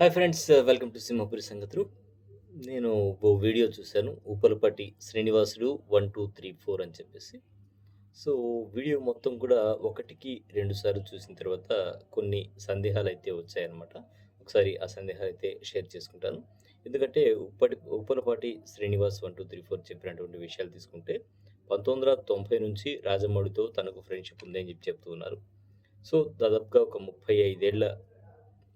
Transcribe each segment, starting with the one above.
Hi friends welcome to Simhapuri సంగతులు నేను ఓ video చూశాను ఉప్పలపట్టి శ్రీనివాసుడు వన్ టూ త్రీ ఫోర్ అని చెప్పేసి. సో వీడియో మొత్తం కూడా ఒకటికి రెండు సార్లు చూసిన తర్వాత కొన్ని సందేహాలు అయితే వచ్చాయన్నమాట. ఒకసారి ఆ సందేహాలు అయితే షేర్ చేసుకుంటాను. ఎందుకంటే ఉప్పటి Upalapati Srinivas one two three four చెప్పినటువంటి విషయాలు తీసుకుంటే పంతొమ్మిది వందల తొంభై నుంచి రాజమౌళితో తనకు ఫ్రెండ్షిప్ ఉందని చెప్పి చెప్తూ ఉన్నారు. సో దాదాపుగా ఒక ముప్పై ఐదేళ్ళ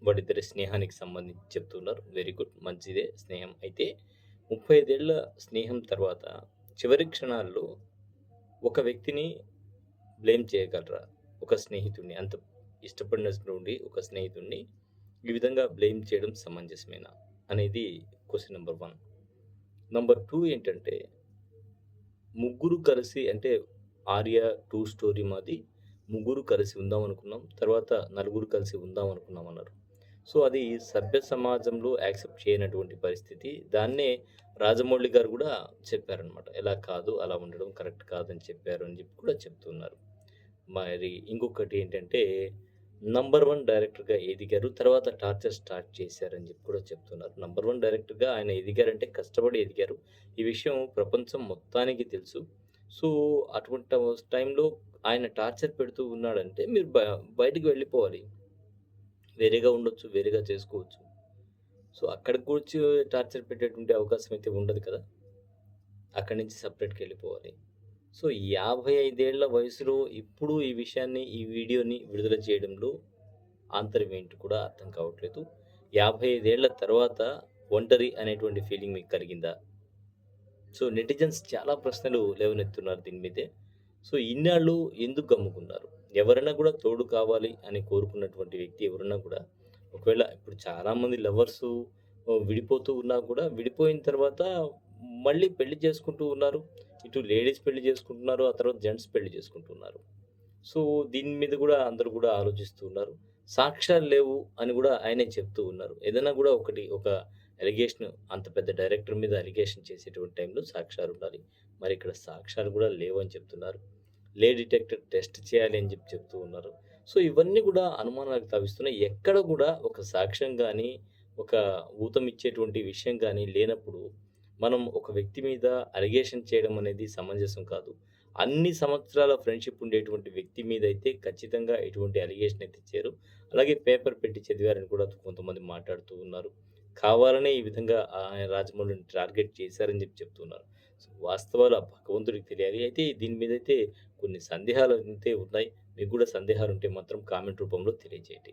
వాళ్ళిద్దరి స్నేహానికి సంబంధించి చెప్తున్నారు. వెరీ గుడ్ మంచిదే స్నేహం. అయితే ముప్పై ఐదేళ్ళ స్నేహం తర్వాత చివరి క్షణాల్లో ఒక వ్యక్తిని బ్లేమ్ చేయగలరా? ఒక స్నేహితుడిని అంత ఇష్టపడినటువంటి ఒక స్నేహితుడిని ఈ విధంగా బ్లేమ్ చేయడం సమంజసమేనా? అనేది question number one number two ఏంటంటే ముగ్గురు కలిసి అంటే ఆర్య టూ స్టోరీ మాది. ముగ్గురు కలిసి ఉందాం అనుకున్నాం తర్వాత నలుగురు కలిసి ఉందాం అనుకున్నాం అన్నారు. సో అది సభ్య సమాజంలో యాక్సెప్ట్ చేయనటువంటి పరిస్థితి. దాన్నే రాజమౌళి గారు కూడా చెప్పారనమాట ఎలా కాదు అలా ఉండడం కరెక్ట్ కాదని చెప్పారు అని చెప్పి కూడా చెప్తున్నారు. మరి ఇంకొకటి ఏంటంటే నంబర్ వన్ డైరెక్టర్గా ఎదిగారు తర్వాత టార్చర్ స్టార్ట్ చేశారని చెప్పి కూడా చెప్తున్నారు. నంబర్ వన్ డైరెక్టర్గా ఆయన ఎదిగారంటే కష్టపడి ఎదిగారు. ఈ విషయం ప్రపంచం మొత్తానికి తెలుసు. సో అటువంటి టైంలో ఆయన టార్చర్ పెడుతూ ఉన్నాడంటే మీరు బ బయటికి వెళ్ళిపోవాలి. వేరేగా ఉండొచ్చు వేరేగా చేసుకోవచ్చు. సో అక్కడికి వచ్చి టార్చర్ పెట్టేటువంటి అవకాశం అయితే ఉండదు కదా? అక్కడి నుంచి సపరేట్కి వెళ్ళిపోవాలి. సో యాభై ఐదేళ్ళ వయసులో ఇప్పుడు ఈ విషయాన్ని ఈ వీడియోని విడుదల చేయడంలో ఆంతర్యం ఏంటి కూడా అర్థం కావట్లేదు. యాభై ఐదేళ్ళ తర్వాత ఒంటరి అనేటువంటి ఫీలింగ్ మీకు కలిగిందా? సో నెటిజన్స్ చాలా ప్రశ్నలు లేవనెత్తున్నారు దీని మీదే. సో ఇన్నాళ్ళు ఎందుకు గమ్ముకున్నారు? ఎవరైనా కూడా తోడు కావాలి అని కోరుకున్నటువంటి వ్యక్తి ఎవరైనా కూడా ఒకవేళ ఇప్పుడు చాలామంది లవర్స్ విడిపోతూ ఉన్నా కూడా విడిపోయిన తర్వాత మళ్ళీ పెళ్ళి చేసుకుంటూ ఉన్నారు. ఇటు లేడీస్ పెళ్ళి చేసుకుంటున్నారు ఆ తర్వాత జెంట్స్ పెళ్ళి చేసుకుంటున్నారు సో దీని మీద కూడా అందరూ కూడా ఆలోచిస్తూ ఉన్నారు. సాక్ష్యాలు లేవు అని కూడా ఆయనే చెప్తూ ఉన్నారు. ఏదైనా కూడా ఒకటి ఒక ఎలిగేషన్ అంత పెద్ద డైరెక్టర్ మీద అలిగేషన్ చేసేటువంటి టైంలో సాక్ష్యాలు ఉండాలి. మరి ఇక్కడ సాక్ష్యాలు కూడా లేవు అని చెప్తున్నారు. లే డిటెక్టర్ టెస్ట్ చేయాలి అని చెప్పి చెప్తూ ఉన్నారు. సో ఇవన్నీ కూడా అనుమానాలకు తావిస్తున్నాయి. ఎక్కడ కూడా ఒక సాక్ష్యం కానీ ఒక ఊతం ఇచ్చేటువంటి విషయం కానీ లేనప్పుడు మనం ఒక వ్యక్తి మీద అలిగేషన్ చేయడం అనేది సమంజసం కాదు. అన్ని సంవత్సరాల ఫ్రెండ్షిప్ ఉండేటువంటి వ్యక్తి మీద అయితే ఖచ్చితంగా ఎటువంటి అలిగేషన్ అయితే ఇచ్చారు అలాగే పేపర్ పెట్టి చదివారని కూడా కొంతమంది మాట్లాడుతూ ఉన్నారు. కావాలనే ఈ విధంగా ఆయన రాజమౌళిని టార్గెట్ చేశారని చెప్పి చెప్తున్నారు. సో వాస్తవాలు ఆ భగవంతుడికి తెలియాలి. అయితే దీని మీద అయితే కొన్ని సందేహాలు అయితే ఉన్నాయి. మీకు కూడా సందేహాలు ఉంటే మాత్రం కామెంట్ రూపంలో తెలియజేయండి